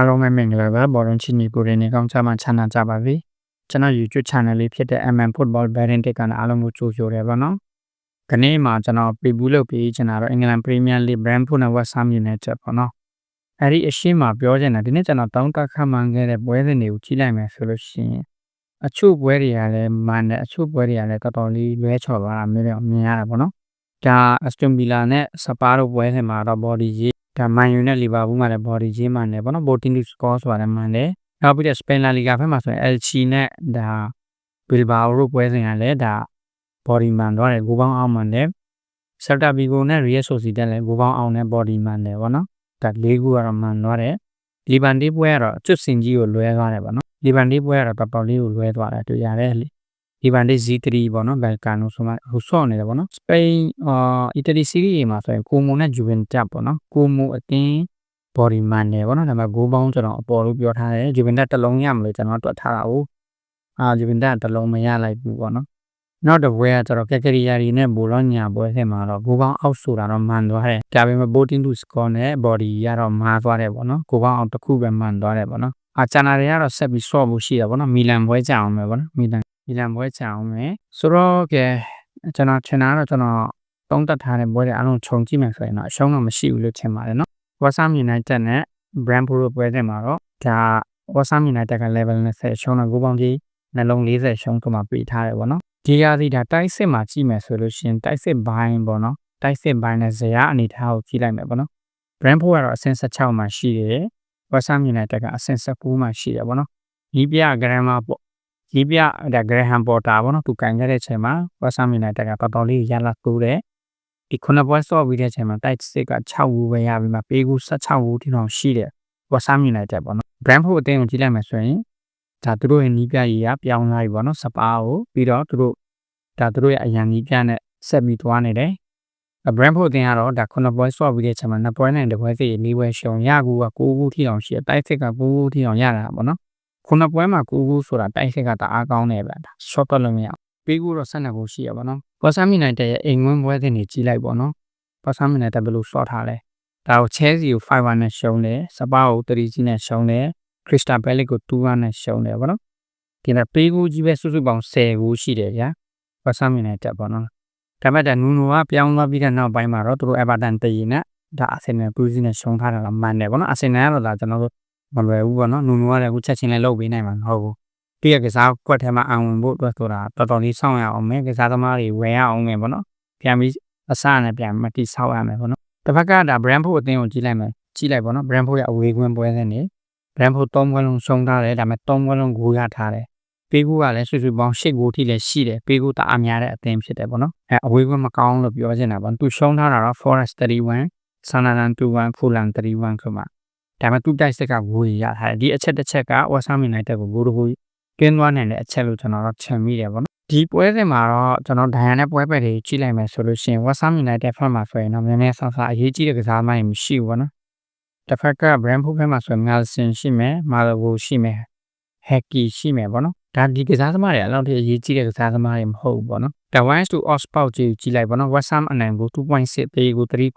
အားလုံးပဲမင်္ဂလာပါဘောလုံးချီညီကိုရင်းနေကောင်းချမှချမ်းသာကြပါစေကျွန်တော် YouTube channel လေးဖြစ်တဲ့ MM Football Betting တက်ကနေအားလုံးကိုကြိုဆိုရပါတော့ခနေ့မှာကျွန်တော် preview လုပ်ပေးချင်တာတော့ England Premier League Brentford နဲ့ West Ham United ပေါ့နော်အဲ့ဒီအရှိမပြောချင်တာဒီနေ့ကျွန်တော်တောင်းတခတ်မှန်ခဲ့တဲ့ပွဲစဉ်တွေကိုကြည့်လိုက်မယ်ဆိုလို့ရှိရင်အချို့ပွဲတွေကလည်းမှန်တယ်အချို့ပွဲတွေကလည်းတော်တော်လေးလွဲချော်သွားတာမျိုးတွေမြင်ရတာပေါ့နော်ဒါ Aston Villa နဲ့ Spurs တို့ပွဲစဉ်မှာတော့ body ရေး ဒါမန်ယူနဲ့လီဗာပူးမှာလည်း body ချင်းမှန်တယ်ပေါ့နော် voting score ဆိုတာလည်းမှန်တယ်နောက်ပြီးတော့ Spain La Liga ဘက်မှာဆိုရင် Elche နဲ့ဒါ Bilbao တို့ပွဲစဉ်ကလည်းဒါ body မှန်တော့တယ်ဂိုးပေါင်းအောင်မှန်တယ် Celta Vigo နဲ့ Real Sociedad လည်းဂိုးပေါင်းအောင်နဲ့ body မှန်တယ်ပေါ့နော်ဒါ၄ခုကတော့မှန်တော့တယ်လီဗန်ဒီပွဲကတော့အကျွတ်စင်ကြီးကိုလွဲသွားတယ်ပေါ့နော်လီဗန်ဒီပွဲကတော့တော်တော်လေးကိုလွဲသွားတယ်တွေ့ရတယ်ဒီ ဗန်ဒေး Z3 ပေါ့နော်ဘယ်ကန်လို့ဆိုမှဟိုဆော့နေတယ်ပေါ့နော်စပိန်အာအီတလီစီးရီးမှာဆိုရင်ကိုမိုနဲ့ဂျူဗင်တက်ပေါ့နော်ကိုမိုအတင်း body man တယ်ပေါ့နော်ဒါပေမဲ့ဂိုးပေါင်းကျွန်တော်အပေါ်လို့ပြောထားတယ်ဂျူဗင်တက်တစ်လုံးရမလို့ကျွန်တော်တွက်ထားတာ哦အာဂျူဗင်တက်တစ်လုံးမရလိုက်ဘူးပေါ့နော်နောက်တစ်ပွဲကကျတော့ကက်ကရီယာရီနဲ့ဘိုလောညာပွဲထဲမှာတော့ဂိုးပေါင်းအောက်ဆိုတာတော့မှန်သွားတယ်ဒါပေမဲ့ boating to score နဲ့ body ရတော့မှားသွားတယ်ပေါ့နော်ဂိုးပေါင်းအောက်တစ်ခုပဲမှန်သွားတယ်ပေါ့နော်အာချန်နာတွေကတော့ဆက်ပြီး short ဖို့ရှိတယ်ပေါ့နော်မီလန်ပွဲကြအောင်ပဲပေါ့နော်မီလန် မီလန်ပွဲချအောင်မယ်ဆိုတော့ကဲကျွန်တော်ထင်တာတော့ကျွန်တော်တုံးတက်ထားတဲ့ပွဲတွေအားလုံးခြုံကြည့်မယ်ဆိုရင်တော့အရှုံးတော့မရှိဘူးလို့ထင်ပါတယ်နော် West Ham United နဲ့ Brentford ပွဲတွေမှာတော့ဒါ West Ham United က level 20ရှုံးတော့ဂိုးပေါင်းကြီးနှလုံး40ရှုံးတော့မှပေးထားတယ်ပေါ့နော်ဒီရာသီဒါတိုက်စစ်မှာကြည့်မယ်ဆိုလို့ရှိရင်တိုက်စစ်ဘိုင်းပေါ့နော်တိုက်စစ်ဘိုင်းနဲ့ဇရာအနေထားကိုကြည့်လိုက်မယ်ပေါ့နော် Brentford ကတော့အဆင့်16မှာရှိတယ် West Ham United ကအဆင့်19မှာရှိတယ်ပေါ့နော်ဒီပြ grammar ပေါ့ ဒီပြဒါဂရဟမ်ပေါ်တာပေါ့နော်သူကန်ခဲ့တဲ့အချိန်မှာ West Ham United ကတော်တော်လေးရလာတိုးတယ်ဒီခုနှစ်ပွဲဆော့ပြီးတဲ့အချိန်မှာတိုက်စစ်က6ဝူပဲရပြီးမှပေးကူ16ဝူထိတောင်ရှိတယ် West Ham United ပေါ့နော် Brentford အသင်းကိုကြည့်လိုက်မယ်ဆိုရင်ဒါသူတို့ရဲ့နီးပြကြီးကပြောင်းလာပြီပေါ့နော်စပါးကိုပြီးတော့သူတို့ဒါသူတို့ရဲ့အရန်နီးပြနဲ့ဆက်ပြီးသွားနေတယ် Brentford အသင်းကတော့ဒါခုနှစ်ပွဲဆော့ပြီးတဲ့အချိန်မှာနှစ်ပွဲနဲ့တစ်ပွဲစီလေးပွဲရှုံရကူက9ခုထိအောင်ရှိတယ်တိုက်စစ်က9ခုထိအောင်ရတာပေါ့နော် ခုနှစ်ပွဲမှာ9ခုဆိုတာတိုက်စစ်ကတအားကောင်းတယ်ဗျာဒါ short တွက်လို့မရပေးကူတော့12ခုရှိရပါတော့။ West Ham United ရဲ့အိမ်ဝင်ပွဲစဉ်တွေကြီးလိုက်ပေါ့နော် West Ham United ဘယ်လို short ထားလဲဒါကို Chelsea ကို5-1နဲ့ရှုံးတယ်စပါကို3-0နဲ့ရှုံးတယ် Crystal Palace ကို2-1နဲ့ရှုံးတယ်ပေါ့နော်ဒီနေ့ပေးကူကြီးပဲစုစုပေါင်း10ခုရှိတယ်ဗျာ West Ham United ပေါ့နော်ဒါပေမဲ့ဒါနူနိုကပြောင်းသွားပြီးတဲ့နောက်ပိုင်းမှာတော့သူတို့ Everton တည်နေဒါ Arsenal ကူးစီနဲ့ရှုံးထားတာတော့မှန်တယ်ပေါ့နော် Arsenal ကတော့ဒါကျွန်တော်တို့ မလွယ်ဘူးပေါ့နော်နူနိုကလည်းအခုချက်ချင်းလည်းလုပ်ပေးနိုင်မှာမဟုတ်ဘူးပြီးရကစားကွက်ထဲမှာအောင်ဝင်ဖို့အတွက်ဆိုတာတော်တော်လေးစောင့်ရအောင်မယ်ကစားသမားတွေဝယ်ရအောင်မယ်ပေါ့နော်ပြန်ပြီးအစနဲ့ပြန်မတိဆောက်ရမယ်ပေါ့နော်တစ်ဖက်ကဒါ Brentford အသင်းကိုကြည့်လိုက်မယ်ကြည့်လိုက်ပေါ့နော် Brentford ရဲ့အဝေးကွင်းပွဲစဉ်နေ Brentford 3ပွဲလုံးရှုံးထားတယ်ဒါပေမဲ့3ပွဲလုံးဂိုးရထားတယ်ပေးကူကလည်းဆွေဆွေပေါင်း၈ဂိုးထိလည်းရှိတယ်ပေးကူတအားများတဲ့အသင်းဖြစ်တယ်ပေါ့နော်အဲအဝေးကွင်းမကောင်းလို့ပြောချင်တာပေါ့သူရှုံးထားတာတော့ Forest 31 Sunderland 21 Fulham 31ခုမှ ဒါပေမဲ့သူတိုက်စက်ကဂိုးရထားတယ်ဒီအချက်တစ်ချက်က West Ham United ကိုဂိုးတစ်ခုကင်းသွားနိုင်တဲ့အချက်လို့ကျွန်တော်တို့ချင်မိတယ်ပေါ့နော်ဒီပွဲစဉ်မှာတော့ကျွန်တော်ဒိုင်ယာနဲ့ပွဲပဲတွေကြည့်လိုက်မယ်ဆိုလို့ရှိရင် West Ham United ဖက်မှာဆိုရင်တော့နည်းနည်းဆောင်းဆောင်းအရေးကြီးတဲ့ကစားသမားတွေမရှိဘူးပေါ့နော်တစ်ဖက်က Brentford ဖက်မှာဆိုရင် Nelson ရှိမယ် Malvo ရှိမယ် Hacky ရှိမယ်ပေါ့နော်ဒါဒီကစားသမားတွေအလောက်ထိအရေးကြီးတဲ့ကစားသမားတွေမဟုတ်ဘူးပေါ့နော်ဒါ wise to off spot ကြီးကြည့်လိုက်ပေါ့နော် West Ham အနိုင်ကို2.6ပေးကို3.2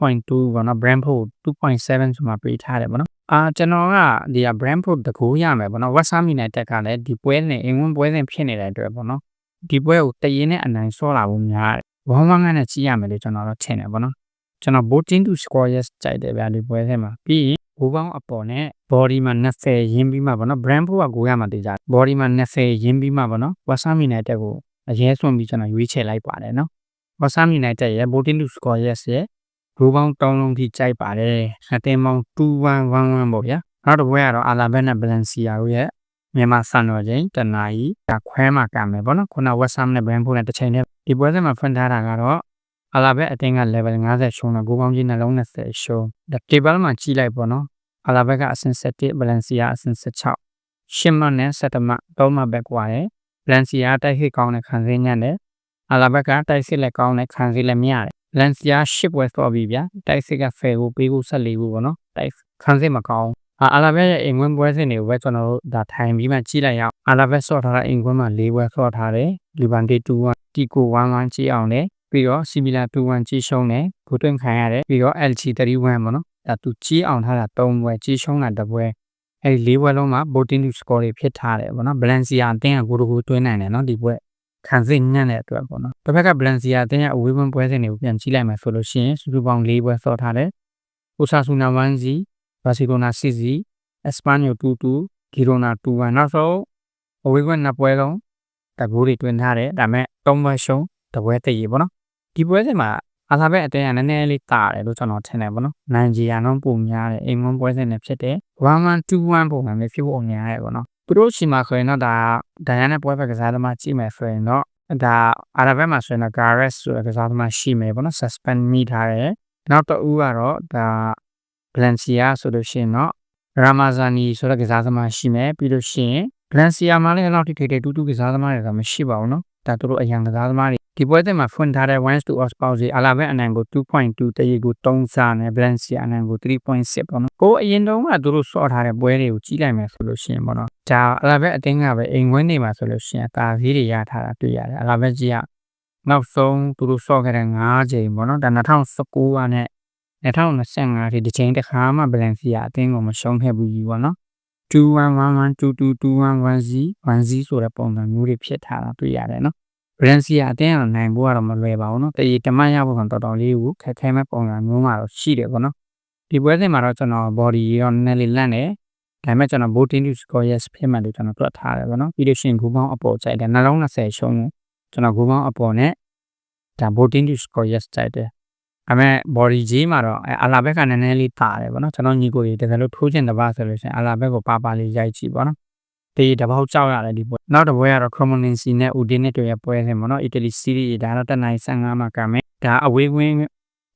ပေါ့နော် Brentford 2.7ဆိုမှပေးထားတယ်ပေါ့နော် အာကျွန်တော်ကဒီက Brentford တကူရမယ်ပေါ့နော် West Ham United ကလည်းဒီပွဲနဲ့အင်ဝင်ပွဲစဉ်ဖြစ်နေတဲ့အတွက်ပေါ့နော်ဒီပွဲကိုတရင်နဲ့အနိုင်ဆောလာဖို့များတယ်ဝမ်းဝမ်းကနဲ့ကြည့်ရမယ်လို့ကျွန်တော်တော့ထင်တယ်ပေါ့နော်ကျွန်တော် voting to score yes ကြိုက်တယ်ဗျာဒီပွဲထဲမှာပြီးရင်ဘူပေါင်းအပေါ်နဲ့ body မှာ20ရင်းပြီးမှပေါ့နော် brand ဖို့ကကိုရမှာတေးကြ body မှာ20ရင်းပြီးမှပေါ့နော် Wasam United ကိုအရေးစွန့်ပြီးကျွန်တော်ရွေးချယ်လိုက်ပါတယ်နော် Wasam United ရဲ့ voting to score yes ရဲ့ ဘူပေါင်းတောင်းလုံးထိကြိုက်ပါတယ်အတင်းပေါင်း2111ပေါ့ဗျာနောက်တစ်ပွဲကတော့ Alabama နဲ့ Valencia တို့ရဲ့မြန်မာစံတော်ချိန်တနာရီဒါခွဲမှာကမယ်ပေါ့နော်ခုန West Ham နဲ့ Brentford နဲ့တစ်ချိန်နဲ့ဒီပွဲစဉ်မှာဖွင့်ထားတာကတော့အလာဘက်အတင်းက level 50ရှုံးတော့ကိုပေါင်းကြီးနှလုံး20ရှုံးဒါ table မှာကြည့်လိုက်ပေါ့နော်အလာဘက်ကအဆင့်7 Valencia အဆင့်16ရှင်းမနဲ့7မှ3မှဘက်ကွာတယ် Valencia တိုက်ဟစ်ကောင်းတဲ့ခံစင်းညံ့တယ်အလာဘက်ကတိုက်စစ်လက်ကောင်းတဲ့ခံစင်းလက်မြရတယ် Valencia 10ပွဲဆော့ပြီးဗျာတိုက်စစ်ကဖယ်ကိုပေးကို14ဘူးပေါ့နော်တိုက်ခံစင်းမကောင်းအာလာဘက်ရဲ့အင်ကွင်းပွဲစဉ်တွေကိုပဲကျွန်တော်တို့ဒါထိုင်ပြီးမှကြည့်လိုက်ရအောင်အာလာဘက်ဆော့ထားတဲ့အင်ကွင်းမှာ၄ပွဲဆော့ထားတယ်လီဗန်တေ2-1တီကို1-1ကြည့်အောင်တယ်ပြီးတော့စီမီလာ2-1ကြီးရှုံးတယ်ဂိုတွင်ခံရတယ်ပြီးတော့ LG31 ပေါ့နော်ဒါသူကြီးအောင်ထားတာ3ပွဲကြီးရှုံးတာတစ်ပွဲအဲဒီ၄ပွဲလုံးမှာ voting to score တွေဖြစ်ထားတယ်ပေါ့နော် Valencia အသင်းကဂိုးတကူသွင်းနိုင်တယ်နော်ဒီပွဲ ခံစစ်ညံ့တဲ့အတွက်ပေါ့နော်တစ်ဖက်က Valencia အသင်းရဲ့အဝေးဝင်ပွဲစဉ်တွေကိုပြန်ကြည့်လိုက်မှဆိုလို့ရှိရင်စုစုပေါင်း၄ပွဲဆော့ထားတယ် Osasuna 1စီ Barcelona 6စီ Espanyol 2-2 Girona 2-1နောက်ဆုံးအဝေးကွက်နှစ်ပွဲလုံးတကူတွေတွင်ထားတယ်ဒါပေမဲ့၃ပွဲရှုံးတပွဲတည်ရပေါ့နော်ဒီပွဲစဉ်မှာအာသာဘက်အတင်းကနည်းနည်းလေးတာတယ်လို့ကျွန်တော်ထင်တယ်ပေါ့နော်နိုင်ဂျီယာတော့ပုံများတယ်အိမ်ဝန်ပွဲစဉ်နဲ့ဖြစ်တယ်1-1-2-1ပုံမှန်ပဲဖြစ်ဖို့များတယ်ပေါ့နော် သူတို့ရှိမှာဆိုရင်တော့ဒါဒိုင်ယာနဲ့ပွဲပဲကစားသမားကြည့်မယ်ဆိုရင်တော့ဒါအာရဘက်မှာဆိုရင်တော့ Gares ဆိုတဲ့ကစားသမားရှိမယ်ပေါ့နော် suspend မိထားတယ်နောက်တစ်ဦးကတော့ဒါ Valencia ဆိုလို့ရှိရင်တော့ Ramazani ဆိုတဲ့ကစားသမားရှိမယ်ပြီးလို့ရှိရင် Valencia မှာလည်းအဲ့လောက်ထိထိထိတူတူကစားသမားတွေကမရှိပါဘူးနော်ဒါတို့အရန်ကစားသမားတွေ ဒီပွဲစဉ်မှာဖွင့်ထားတဲ့1 to odds ပေါစီအလာဘက်အနံကို2.2တရေကို3စာနဲ့ Valencia အနံကို3.6ပေါ့နော်ကိုအရင်တုန်းကတို့စော့ထားတဲ့ပွဲတွေကိုကြီးလိုက်မယ်ဆိုလို့ရှိရင်ပေါ့နော်ဒါအလာဘက်အတင်းကပဲအိမ်ဝင်းနေမှာဆိုလို့ရှိရင်တာသေးတွေရထားတာတွေ့ရတယ်အလာဘက်ကြီးကနောက်ဆုံးသူတို့စော့ခဲ့တဲ့9ချိန်ပေါ့နော်ဒါ2019ကနဲ့2025ထိတစ်ချိန်တစ်ခါမှ Valencia အသင်းကိုမရှုံးခဲ့ဘူးကြီးပေါ့နော်2111222110 10ဆိုတဲ့ပုံစံမျိုးတွေဖြစ်ထားတာတွေ့ရတယ်နော် ဗရန်စီယာအတင်းအောင်နိုင်ဖို့ကတော့မလွယ်ပါဘူးနော်တရေတမတ်ရဖို့ကတော်တော်လေးကိုခက်ခဲမဲ့ပုံစံမျိုးမှာတော့ရှိတယ်ပေါ့နော်ဒီပွဲစဉ်မှာတော့ကျွန်တော် body ရောနည်းနည်းလေးလန့်တယ်ဒါပေမဲ့ကျွန်တော် voting to score yes ဖြစ်မှလို့ကျွန်တော်တွက်ထားတယ်ပေါ့နော်ပြီးလို့ရှိရင်ဂူပေါင်းအပေါ်ကြိုက်တယ်နှလုံး20ရှုံးတယ်ကျွန်တော်ဂူပေါင်းအပေါ်နဲ့ဒါ voting to score yes ကြိုက်တယ်အမေ body ကြီးမှာတော့အလာဘက်ကနည်းနည်းလေးတာတယ်ဗောနော်ကျွန်တော်ညီကိုကြီးတကယ်လို့ထိုးချင်တပါဆိုလို့ရှိရင်အလာဘက်ကိုပါပါလေးရိုက်ကြည့်ဗောနော် တေးတပေါက်ကြောက်ရတယ်ဒီပွဲနောက်တစ်ပွဲကတော့ Cremonese နဲ့ Udine တို့ရဲ့ပွဲစဉ်ဗောနော် Italy Serie A ဒါတော့တက်နိုင်15မှာကမယ်ဒါအဝေးကွင်း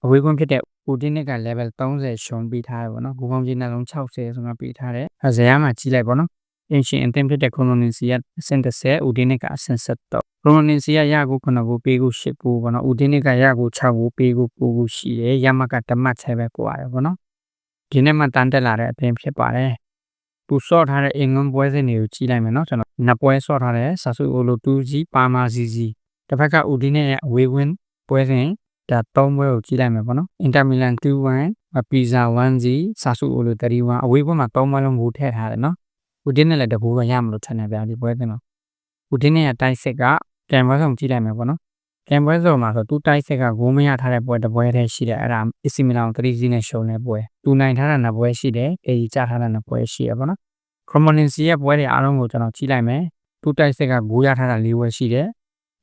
အဝေးကွင်းဖြစ်တဲ့ Udine က level 30ရှုံးပေးထားတယ်ဗောနော်ဂူပေါင်းကြီးနှလုံး60ဆိုမှပေးထားတယ်အစရမှာကြီးလိုက်ဗောနော်အင်ရှင်အသင်းဖြစ်တဲ့ Cremonese ကအဆင့်30 Udine ကအဆင့်73 Cremonese ကရကို9ကိုပေးကို10ကိုဗောနော် Udine ကရကို6ကိုပေးကို9ကိုရှိတယ်ရမကတမတ်7ပဲကိုရတယ်ဗောနော်ဒီနေ့မှတန်းတက်လာတဲ့အသင်းဖြစ်ပါတယ် သူစော့ထားတဲ့အင်္ဂွန်ပွဲစဉ်တွေကိုကြည့်လိုက်မယ်နော်ကျွန်တော်နှစ်ပွဲစော့ထားတဲ့ဆာဆူအိုလို2ကြီးပါမာစီစီတစ်ဖက်ကဦးဒီနဲ့အဝေးဝင်းပွဲစဉ်ဒါ၃ပွဲကိုကြည့်လိုက်မယ်ပေါ့နော်အင်တာမီလန်2-1ပီဇာ1စီဆာဆူအိုလို31အဝေးပွဲမှာ၃ပွဲလုံးကိုထည့်ထားတယ်နော်ဦးဒီနဲ့လည်းတကူပဲရမလို့ထင်တယ်ဗျာဒီပွဲစဉ်မှာဦးဒီနဲ့ရဲ့တိုက်စစ်ကကန်ပွဲဆောင်ကြည့်လိုက်မယ်ပေါ့နော် ကန်ပွဲဆောင်မှာဆိုသူတိုက်ဆက်ကဂိုးမရထားတဲ့ပွဲတစ်ပွဲတည်းရှိတယ်အဲ့ဒါအစီမီလောင်3စီးနဲ့ရှုံးတဲ့ပွဲသူနိုင်ထားတဲ့နှစ်ပွဲရှိတယ်အေဂျီကြထားတဲ့နှစ်ပွဲရှိရပါတော့ Cremonese ရဲ့ပွဲတွေအားလုံးကိုကျွန်တော်ကြည့်လိုက်မယ်သူတိုက်ဆက်ကဂိုးရထားတာ၄ပွဲရှိတယ်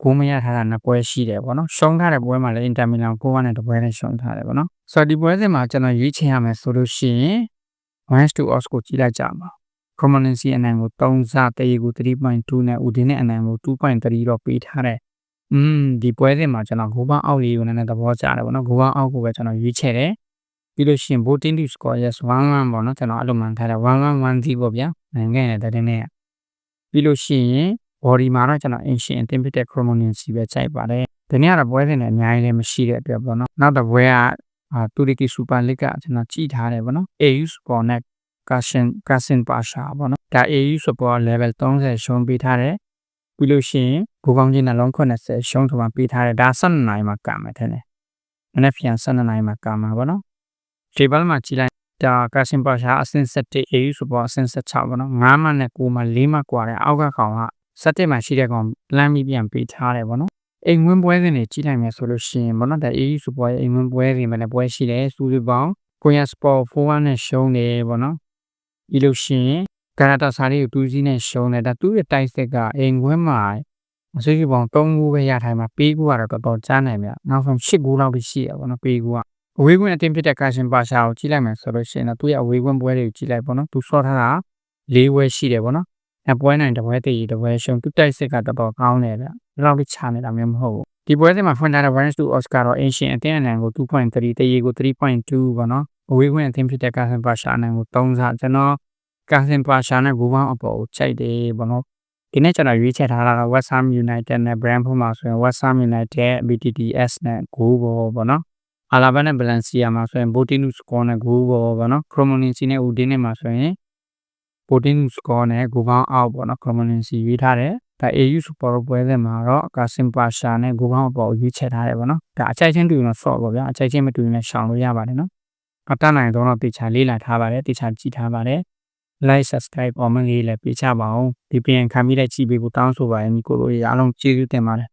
ဂိုးမရထားတာနှစ်ပွဲရှိတယ်ပေါ့နော်ရှုံးထားတဲ့ပွဲမှာလည်း Inter Milan ကိုကနဲ့တစ်ပွဲနဲ့ရှုံးထားတယ်ပေါ့နော်ဆိုတော့ဒီပွဲစဉ်မှာကျွန်တော်ရွေးချယ်ရမယ်ဆိုလို့ရှိရင်1 to odds ကိုကြည့်လိုက်ကြပါ Cremonese အနိုင်ကို3စတရေကို3.2နဲ့ Udine အနိုင်ကို2.3တော့ပေးထားတယ် อืมဒီပွဲစဉ်မှာကျွန်တော်ဂိုးပေါင်းအောက်လေးကိုနည်းနည်းသဘောကျတယ်ပေါ့နော်ဂိုးပေါင်းအောက်ကိုပဲကျွန်တော်ရွေးချယ်တယ်ပြီးလို့ရှိရင် voting to score yes 1-1ပေါ့နော်ကျွန်တော်အဲ့လိုမှန်ထားတယ်1-1 1-0ပေါ့ဗျာနိုင်ငံရဲ့တတင်းနဲ့ပြီးလို့ရှိရင် body မှာတော့ကျွန်တော် ancient အသင်းဖြစ်တဲ့ Cremonese ပဲခြိုက်ပါတယ်ဒီနေ့ကတော့ပွဲစဉ်နဲ့အများကြီးလည်းမရှိတဲ့အတွက်ပေါ့နော်နောက်တစ်ပွဲကအာတူရီကီစူပါလစ်ကကျွန်တော်ကြည့်ထားတယ်ပေါ့နော် AU Sport နဲ့ Kasin Kasin Pasha ပေါ့နော်ဒါ AU Sport level 30ရှုံးပေးထားတယ် ပြီးလို့ရှိရင်ဘူကောင်းချင်းနှလုံး80ရှုံးထမပေးထားတယ်ဒါ12နာရီမှာကာမယ်ထင်တယ်မနေ့ပြန်12နာရီမှာကာမှာပေါ့နော်ဒီဘက်မှာကြည့်လိုက်ဒါကာစင်ပါရှာအဆင့်7 AU ဆိုပေါ်အဆင့်16ပေါ့နော်9မှနဲ့9မှ4မှကွာတယ်အောက်ကကောင်က17မှရှိတဲ့ကောင်လမ်းပြီးပြန်ပေးထားတယ်ပေါ့နော်အိမ်ဝင်ပွဲစဉ်တွေကြည့်လိုက်မယ်ဆိုလို့ရှိရင်ဘောနော်ဒါ AU ဆိုပေါ်ရဲ့အိမ်ဝင်ပွဲစဉ်မှာလည်းပွဲရှိတယ်စူလီပေါင်းကိုရန်စပေါ်4နဲ့ရှုံးတယ်ပေါ့နော်ပြီးလို့ရှိရင် ကာနာတာစာလေးကို2စီးနဲ့ရှုံးတယ်ဒါသူ့ရဲ့တိုက်ဆက်ကအိမ်ဝင်းမှာအစိပ်ပေါင်း3ခုပဲရထိုင်မှာပေးကူကတော့တော်တော်ကြားနိုင်မြနောက်ဆုံး8ခုလောက်ပဲရှိရပါတော့ပေးကူကအဝေးကွင်းအတင်းဖြစ်တဲ့ကာရှင်ပါရှာကိုကြည့်လိုက်မယ်ဆိုလို့ရှိရင်တော့သူ့ရဲ့အဝေးကွင်းပွဲတွေကိုကြည့်လိုက်ပေါ့နော်သူဆော့ထားတာ၄ဝဲရှိတယ်ပေါ့နော်အပွဲနိုင်တစ်ပွဲတည်တစ်ပွဲရှုံသူတိုက်စစ်ကတော်တော်ကောင်းတယ်ဗျဒီလောက်ထိချနေတာမျိုးမဟုတ်ဘူးဒီပွဲစဉ်မှာဖွင့်ထားတဲ့ Warrants to Oscar တော့ Asian အတင်းအနံကို2.3တရေကို3.2ပေါ့နော်အဝေးကွင်းအတင်းဖြစ်တဲ့ကာရှင်ပါရှာအနံကို3စားကျွန်တော် ကာရှင်ပါရှာနဲ့ဂူပေါင်းအပေါ်ကိုချိန်တယ်ပေါ့နော်ဒီနေ့ကျွန်တော်ရွေးချယ်ထားတာက West Ham United နဲ့ Brentford မှာဆိုရင် West Ham United BTTS နဲ့ဂိုးပေါ်ပေါ့နော်အာလာဘနဲ့ဘလန်စီယာမှာဆိုရင်ဘိုတီနုစကောနဲ့ဂိုးပေါ်ပေါ့နော်ခရိုမိုနင်စီနဲ့ဦးဒင်းနဲ့မှာဆိုရင်ဘိုတီနုစကောနဲ့ဂိုးပေါင်းအောက်ပေါ့နော်ခရိုမိုနင်စီရွေးထားတယ်ဒါ AU Super ပွဲစဉ်မှာတော့ကာစင်ပါရှာနဲ့ဂိုးပေါင်းအပေါ်ရွေးချယ်ထားတယ်ပေါ့နော်ဒါအချိုက်ချင်းတူရင်ဆော့ပေါ့ဗျာအချိုက်ချင်းမတူရင်လည်းရှောင်လို့ရပါတယ်နော်အတတ်နိုင်တော့တေချာလေးလာထားပါတယ်တေချာကြည့်ထားပါတယ် like subscribe comment လေးလည်းပေးချပါအောင် VPN ခံပြီးတဲ့ကြည့်ပေးဖို့တောင်းဆိုပါရညီကိုတို့ရေအားလုံးကျေးဇူးတင်ပါတယ်